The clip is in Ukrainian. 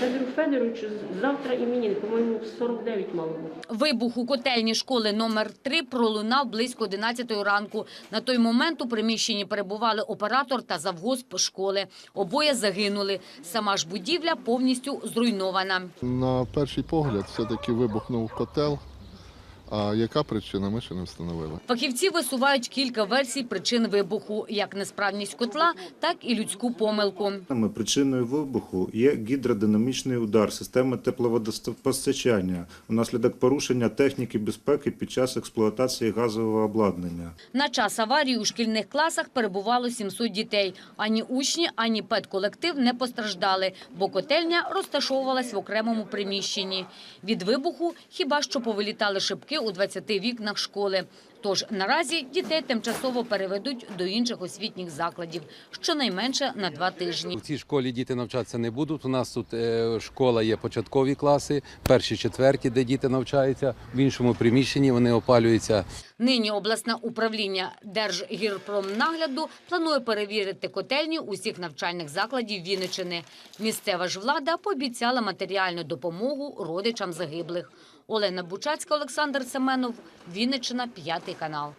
Федору Федоровичу завтра іменин, по-моєму, 49 мало бути. Вибух у котельні школи номер 3 пролунав близько 11 ранку. На той момент у приміщенні перебували оператор та завгосп школи. Обоє загинули. Сама ж будівля повністю зруйнована. На перший погляд все-таки вибухнув котел. А яка причина, ми ще не встановили. Фахівці висувають кілька версій причин вибуху, як несправність котла, так і людську помилку. Саме Причиною вибуху є гідродинамічний удар системи тепловодопостачання внаслідок порушення техніки безпеки під час експлуатації газового обладнання. На час аварії у шкільних класах перебувало 700 дітей. Ані учні, ані педколектив не постраждали, бо котельня розташовувалась в окремому приміщенні. Від вибуху хіба що повилітали шибки у 20 вікнах школи. Тож наразі дітей тимчасово переведуть до інших освітніх закладів, щонайменше на два тижні. У цій школі діти навчатися не будуть. У нас тут е, школа є початкові класи, перші, четверті, де діти навчаються. В іншому приміщенні вони опалюються Нині обласне управління Держгірпромнагляду планує перевірити котельні усіх навчальних закладів Вінничини. Місцева ж влада пообіцяла матеріальну допомогу родичам загиблих. Олена Бучацька, Олександр Семенов, Вінничина, п'ятий канал.